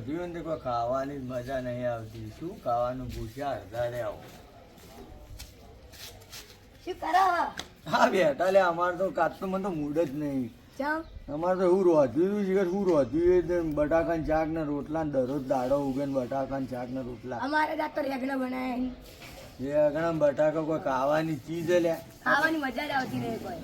રોધ્યું ને તો કોઈ ખાવાની જ મજા નહીં આવતી. શું ખાવાનું ભૂખ્યા અડધારે આવો. શું કરો? હા બેટા લે અમારે તો કાચ તો મને તો મૂડ જ નહીં. અમારે તો એવું રોધ્યું છે કે શું રોધ્યું બટાકા શાક ને રોટલા ને દરરોજ દાડો ઉગે ને બટાકાના શાક ને રોટલા. અમારે ત્યાં તો રેગણા બનાવે. એ આગળ બટાકા કોઈ ખાવાની ચીજ લે. ખાવાની મજા જ આવતી નહીં કોઈ.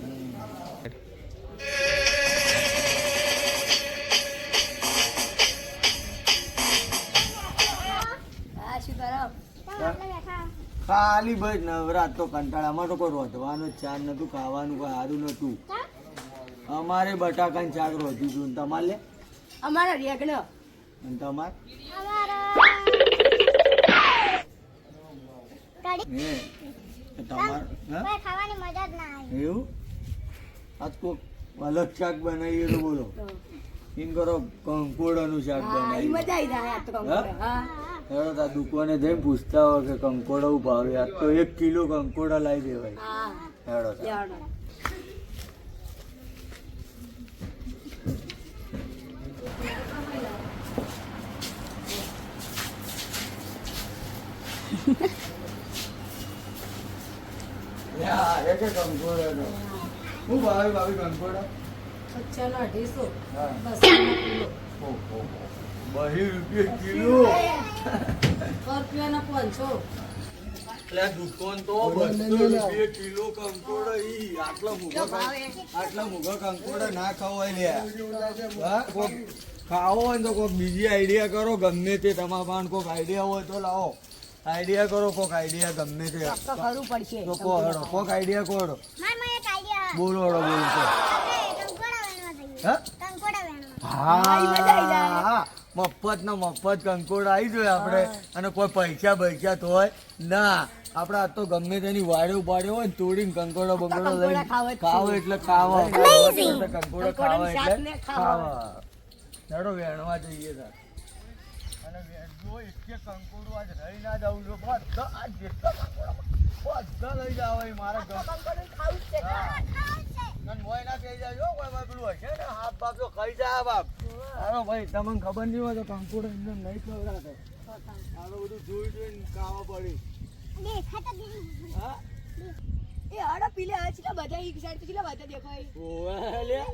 ખાલી ભાઈ નવરાત તો કંટાળામાં તો કોઈ રોધવાનું ચાર નતું ખાવાનું કોઈ સારું નતું અમારે બટાકાની શાક રોધ્યું હતું. ને તમારે લે? અમારે રેગણો. અને તમારે? તમાર ખાવાની મજા જ ના આવી. એવું? આજ કોક અલગ શાક બનાવીએ તો બોલો. એમ કરો કંકોડાનું શાક બનાવી મજા આવી જાય આ તો કંકોડો. હા. હેડો તા દુકાને જઈને પૂછતા હોય કે કંકોડા હું યાર તો એક કિલો કંકોડા લાવી દેવાય. હેડો. હું ભાવે કંકોડા? પચાસનો અઢીસો. હા. કિલો. બહી રૂપિયા કિલો પાંચસો દુકાન તો બસો રૂપિયા કિલો કંકોડા ઈ આટલા મૂગા આટલા મૂગા કંકોડા ના ખવાય લે હા કોક ખાવો હોય તો કોઈ બીજી આઈડિયા કરો ગમે તે તમારા પાસે કોક આઈડિયા હોય તો લાવો આઈડિયા કરો કોક આઈડિયા ગમે તે કરવું પડશે તો કો હડો કોક આઈડિયા કોડો બોલો હડો બોલો હા. હા મફત ને મફત કંકોડ આવી જોઈએ આપણે. અને કોઈ પૈસા પૈસા તો હોય. ના આપણે આ તો ગમે તેની વાડે ઉપાડ્યો હોય ને તોડીને કંકોડો બંકોડો લઈ લઈને ખાવ એટલે ખાવા. કંકોડો ખાવા એટલે ખાવા. ચાલો વેણવા જઈએ સર અને વેણજો એક એક કંકોડું આજ રહી ના જવું જો બધા આ જેટલા બધા લઈ જાવ મારા ખાવું છે. તમને ખબર નહીં હોય તો કંકુડ એમને નહીં ખવડાવે બધું જોઈ જોઈને ખાવા પડી. એ આડા પીલે આ છે બધા એક સાઈડ કેટલા બધા દેખાય. ઓવે લે.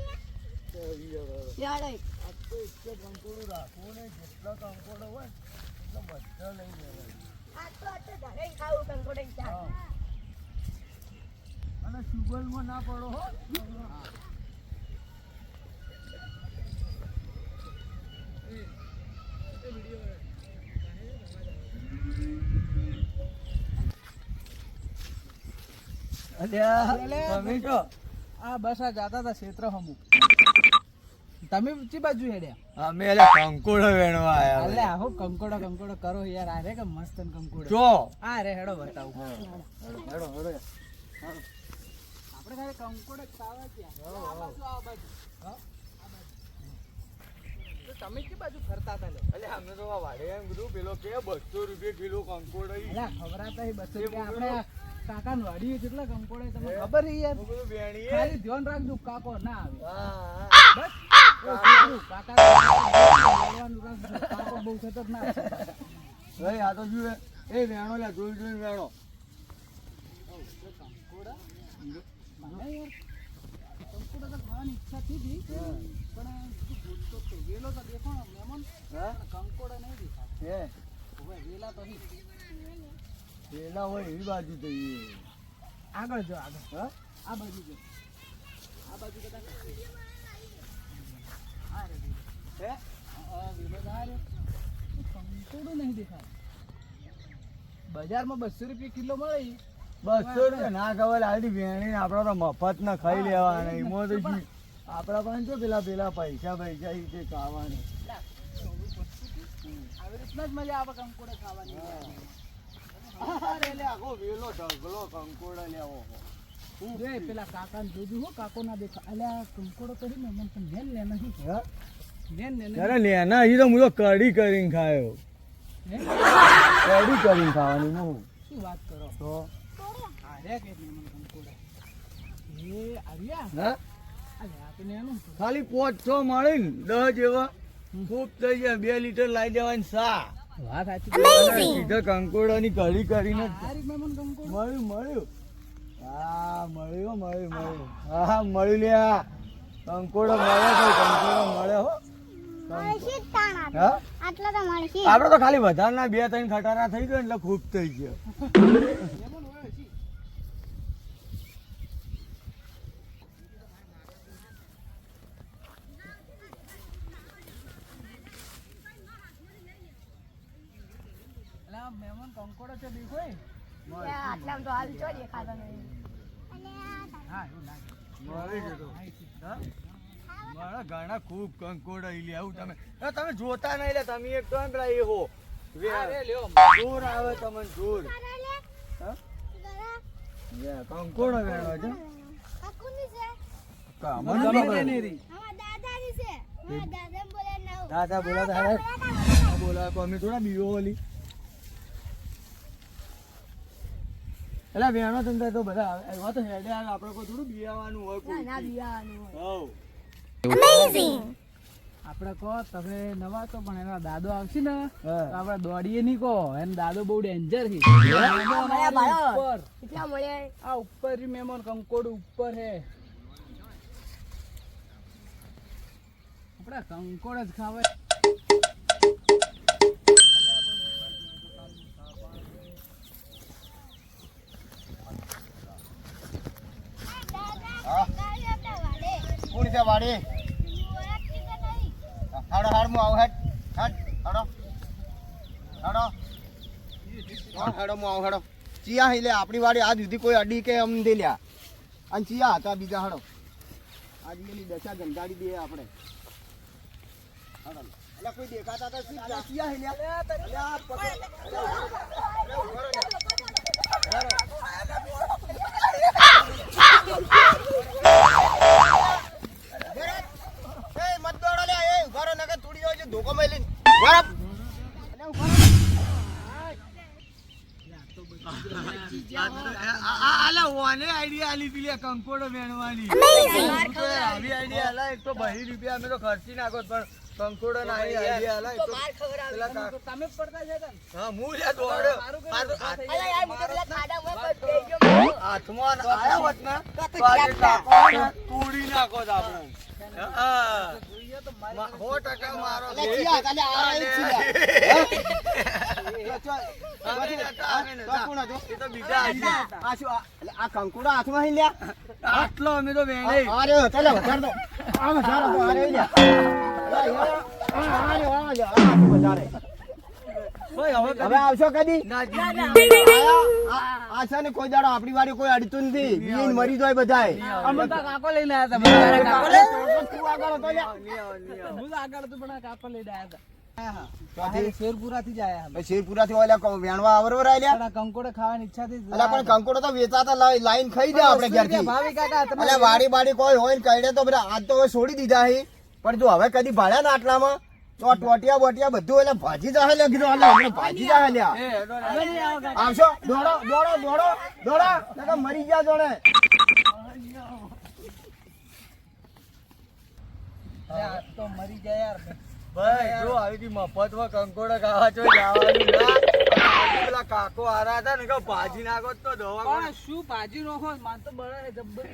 લે આડા એક. આ તો એક કંકોડું ને જેટલા કંકોડો હોય એટલો બધા લઈ લેવાય. આ તો આ તો ઘરે ખાવું કંકોડો. હા. અને સુગલમાં ના પડો હો. અલ્યા તમે તો આ બસ આ જાતા હતા ક્ષેત્ર હમુ. તમે ચી બાજુ હેડ્યા? અમે કંકોડો વેણવા અલે આહો કંકોડો કંકોડો કરો યાર. આ રે કે મસ્ત કંકોડો. જો. આ રે હેડો બતાવું. હેડો હેડો. આપણે ખાલી કંકોડો જ ખાવા ગયા. આ બાજુ આ બાજુ. હા? તો તમે કે બાજુ ફરતા હતા એટલે અમે તો વાડે એમ કીધું પેલો કે બસો રૂપિયા કિલો કંકોડ હી બસો રૂપિયા. આપણે કાકા વાડી કેટલા કંકોડો તમને ખબર હી યાર ખાલી ધ્યાન રાખજો કાકો ના આવે. બસ કાકા. બોલવાનું રાખજો. કાકો બહુ ખતરનાક છે આ તો જુએ એ વેણો લે જોઈ જોઈને વેણો. કંકોડો? વેલો હોય એવી બાજુ જઈએ આગળ જો આગળ આ બાજુ જો આ બાજુ કદાચ. હે. કંકોડો નહીં દેખાય બજારમાં બસો રૂપિયા કિલો મળે. બસો રૂપિયા ના ખબર આડી વેણી આપડે તો મફત ના ખાઈ લેવાના એમાં તો આપડા પાસે તો પેલા પેલા પૈસા પૈસા ઈ તે ખાવાના. આવી રીતના જ મજા આવે કંકોડો ખાવાની. અરે લે આખો વેલો ઢગલો કંકોડા લેવો જો પેલા કાકાને જોજો હો કાકો ના દેખા અલ્યા કંકોડો તો મન પણ લેના નહીં. હા? નેન લેના નેના હજી તો હું તો કઢી કરીને ખાયો. હે? કઢી કરીને ખાવાની હું. શું વાત કરો? તો? ખાલી પોચ છો મળી ને દસ જેવા ખૂબ થઈ જાય બે લીટર લાવી દેવાની સા. વાત સાચી કંકોડાની કઢી કરીને મળ્યું મળ્યું. હા મળ્યું મળ્યું મળ્યું. હા મળ્યું લે હા. કંકોડો મળ્યો તો કંકોડો મળ્યો હો. મળશે જ તાણ આપણે. હા? આટલા તો આપડે તો ખાલી વધારના બે ત્રણ ખટારા થઈ ગયો એટલે ખૂબ થઈ ગયો મહેમાન હોય હજી. અલા, મહેમાન કંકોડો છે બી કોઈ? આટલા તો હાલ છો દેખાતો નહીં. હા એવું? મારા ખૂબ કંકોડા ઈ આવું તમે તમે જોતા નહીં લે તમે એક તો પેલા એ હો. જોર આવે તમને જોર. કંકોડો વેણવા છે. દાદા બોલા હા, દાદા. બોલા અમે થોડા બીઓ ઓલી. એટલે વેણો ધંધા તો બધા આવે. એવા તો હેડે આવે આપણે કોઈ થોડું બિયાવાનું હોય કોઈ ના બિયાવાનું હોય. અમેઝિંગ આપણે કહો તમે નવા તો પણ એના દાદો આવશે ને આપડે તો આપણે દોડીએ નહીં કહો. એનો દાદો બહુ ડેન્જર છે. મળ્યા ભાયો. ઉપર. કેટલા મળ્યા આ ઉપર મેમોન કંકોડ ઉપર હે. આપડે કંકોડ જ ખાવે દાદા, ગાડી આપતા વાળે. નહીં. હાડો હાડ હું આવું હેડ. હેડ હાડો. હાડો. હાડો હું આવું હેડો. ચિયા લે આપણી વાડી આજ સુધી કોઈ અડી કે અમ દે લ્યા. અને ચિયા હતા બીજા હાડો. આજ મેલી દશા ગંધાડી દે આપણે. હાડો. એટલે કોઈ દેખાતા તો શું? ચિયા હિલ્યા અલ્યા, પકડ. આલી કંકોડો વેણવાની આવી આઈડિયા હલા એક તો બહી રૂપિયા અમે તો ખર્ચી નાખો પણ કંકોડો ના આઈડિયા હલા એક તો માર ખવડાવે. પેલા તમે પડતા છે તને. હા હું આ તો કઈ અલા યાર મુકે પેલા ખાડામાં પગ થઈ ગયો હાથમાં આયા હોત ને તો આજે તોડી નાખો તો આપણે. હા. સો ટકા મારો આ કંકુડા હાથમાં આટલો અમે તો ચાલો, વધાર દો. હવે આવશો કદી? આશા ને કોઈ દાડો આપણી વાડી કોઈ અડતું નથી. મરી જાય બધા અમે તો કાકો લઈને આવ્યા હતા. કાકો લઈ- તું આગળ હતો લ્યા. નહીં આવે, નહીં આવે. હું આગળ હતું પણ આ કાકો લઈને આવ્યા હતા? શેરપુરાથી જ આવ્યા શેરપુરાથી ઓલા વેણવા આવરવર આલ્યા? પણ ખાવાની કંકોડો તો વેચાતા લાઈ- લાઈન ખાઈ દે આપણે ઘેરથી. ભાવી કાકા તમે વાડી બાડી કોઈ હોય ને કઈડે તો બધા આજ તો હવે છોડી દીધા હી. પણ જો હવે કદી ભાડ્યા ને આટલામાં તો આ ટોટિયા બોટિયા બધું એટલે ભાજી જાય લે કીધું. એટલે ભાજી કાકા. આવશો? દોડો દોડો દોડો દોડો નકર મરી ગયા જોડે. તો મરી ગયા યાર. ભાઈ જો આવી હતી મફતમાં કંકોડા ખાવા છો જવાનું ના. પેલા કાકો હારા હતા ને કે ભાજી નાખો તો દવા પણ શું ભાજી નાખો માન તો બળે જબ્બર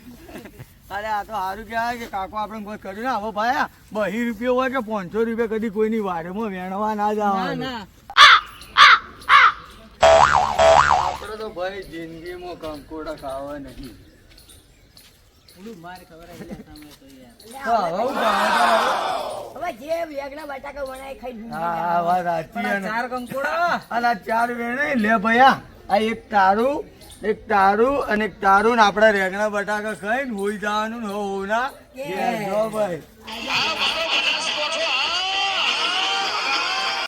અરે આ તો સારું કહેવાય કે કાકો આપણે કોઈ કર્યું ને હવે ભાઈ બહી રૂપિયો હોય કે પાંચસો રૂપિયા કદી કોઈની વાડેમાં વેણવા ના જવાનું. ના. આપણે તો ભાઈ જિંદગીમાં કંકોડા ખાવા નહીં. ચાર વેણે લે ભૈયા આ એક તારું એક તારું અને એક તારું ને આપણે રેગણા બટાકા ખાઈને હોઈ જવાનું હોવું હોના. ભાઈ.